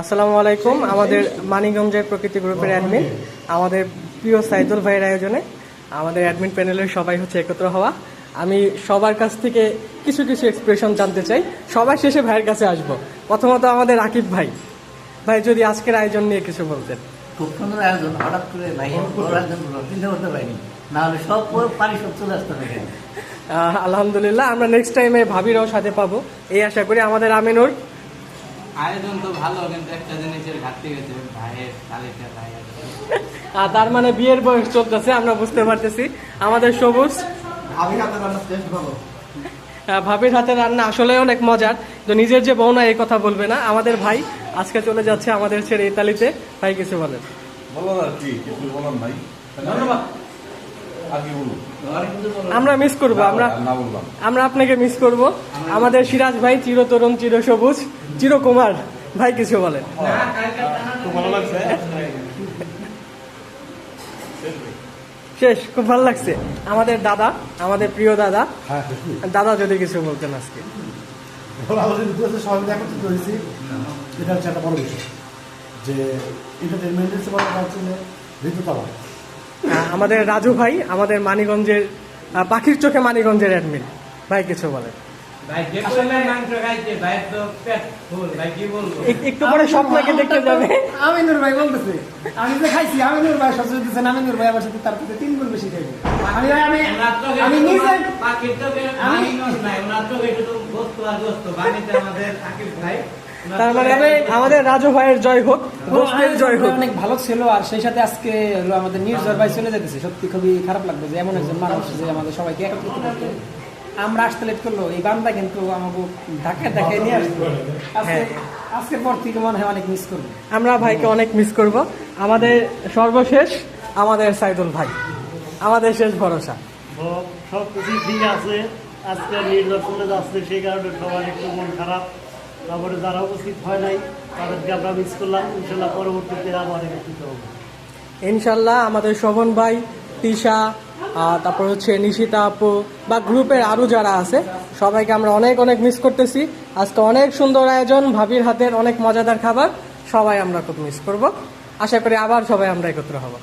আসসালামু আলাইকুম। আমাদের মানিগঞ্জের প্রকৃতি গ্রুপের অ্যাডমিন আমাদের প্রিয় সাইদুল ভাইয়ের আয়োজনে আমাদের অ্যাডমিন প্যানেলের সবাই হচ্ছে একত্র হওয়া। আমি সবার কাছ থেকে কিছু কিছু এক্সপ্রেশন জানতে চাই। সবার শেষে ভাইয়ের কাছে আসব। প্রথমত আমাদের আকিব ভাই। ভাই যদি আজকের আয়োজন নিয়ে কিছু বলতেন। খুব সুন্দর আয়োজন। হঠাৎ করে ভাই চিন্তা করতে পারিনি। না হলে সব পানি সব চলে আসতে থাকে আলহামদুলিল্লাহ আমরা নেক্সট টাইমে ভাবিরাও সাথে পাবো। এই আশা করি আমাদের আমিনুর আয়োজন তো ভালো কিন্তু একটা জিনিসের ঘাটতি গেছে ভাইয়ের তালিকা ভাই আহ, তার মানে বিয়ের বয়স চলতেছে আমরা বুঝতে পারতেছি। আমাদের সবুজ। আমি হাতে রান্না টেস্ট ভালো। ভাবির হাতে রান্না আসলে অনেক মজার তো নিজের যে বউ না এই কথা বলবে না। আমাদের ভাই আজকে চলে যাচ্ছে আমাদের ছেড়ে ইতালিতে। ভাই কিছু বলেন। বলো না কি কিছু বলার কি বলব আমরা মিস করব আমরা আমরা আপনাকে মিস করব। আমাদের সিরাজ ভাই চিরতরুণ চির সবুজ চিরকুমার। ভাই কিছু বলেন। তো ভালো লাগছে। শেষ খুব ভালো লাগছে। আমাদের দাদা আমাদের প্রিয় দাদা। হ্যাঁ দাদা যদি কিছু বলতেন আজকে। এটা হচ্ছে একটা বড় বিষয়। যে এন্টারটেনমেন্টের সময় হচ্ছে যে আমাদের রাজু ভাই আমাদের মানিগঞ্জের পাখির চোখে মানিগঞ্জের অ্যাডমিন ভাই কিছু বলেন ভাই যে পরিমাণ মাংস খাইছে ভাই তো পেট ফুল ভাই কি বলব? এক- একটু পরে স্বপ্নকে দেখতে যাবে আমিনুর ভাই বলতেছে। আমি যে খাইছি আমিনুর ভাই দিচ্ছেন আমিনুর ভাই আমার সাথে তার থেকে তিন গুণ বেশি খাইবে। আমি আমি আমি নিজে পাখির চোখে নাই ওনার চোখে শুধু গোস্ত আর গোস্ত বাণীতে আমাদের আকিব ভাই। ওনার তার মানে আমাদের রাজু ভাইয়ের জয় হোক গোষ্ঠের জয় হোক। অনেক ভালো ছিল আর সেই সাথে আজকে হলো আমাদের নির্জয় ভাই চলে যেতেছে। সত্যি খুবই খারাপ লাগবে যে এমন একজন মানুষ যে আমাদের সবাইকে একত্রিত করতে আমরা আসতে লেট করল এই বান্দা কিন্তু আমাকে ঢাকায় ঢাকায় নিয়ে আজকে আজকের পর থেকে মনে হয় অনেক মিস করব। আমরা ভাইকে অনেক মিস করব। আমাদের সর্বশেষ আমাদের সাইদুল ভাই। আমাদের শেষ ভরসা। সব কিছু ঠিক আছে। আজকে নির্বাচনে যাচ্ছে সেই কারণে সবার একটু মন খারাপ। তারপরে যারা উপস্থিত হয় নাই, তাদেরকে আমরা মিস করলাম। ইনশাল্লাহ পরবর্তীতে আবার একত্রিত হব। ইনশাল্লাহ আমাদের শোভন ভাই, তিশা তারপর হচ্ছে নিশিতা আপু বা গ্রুপের আরও যারা আছে, সবাইকে আমরা অনেক অনেক মিস করতেছি। আজকে অনেক সুন্দর আয়োজন, ভাবির হাতের অনেক মজাদার খাবার, সবাই আমরা খুব মিস করব। আশা করি আবার সবাই আমরা একত্র হব।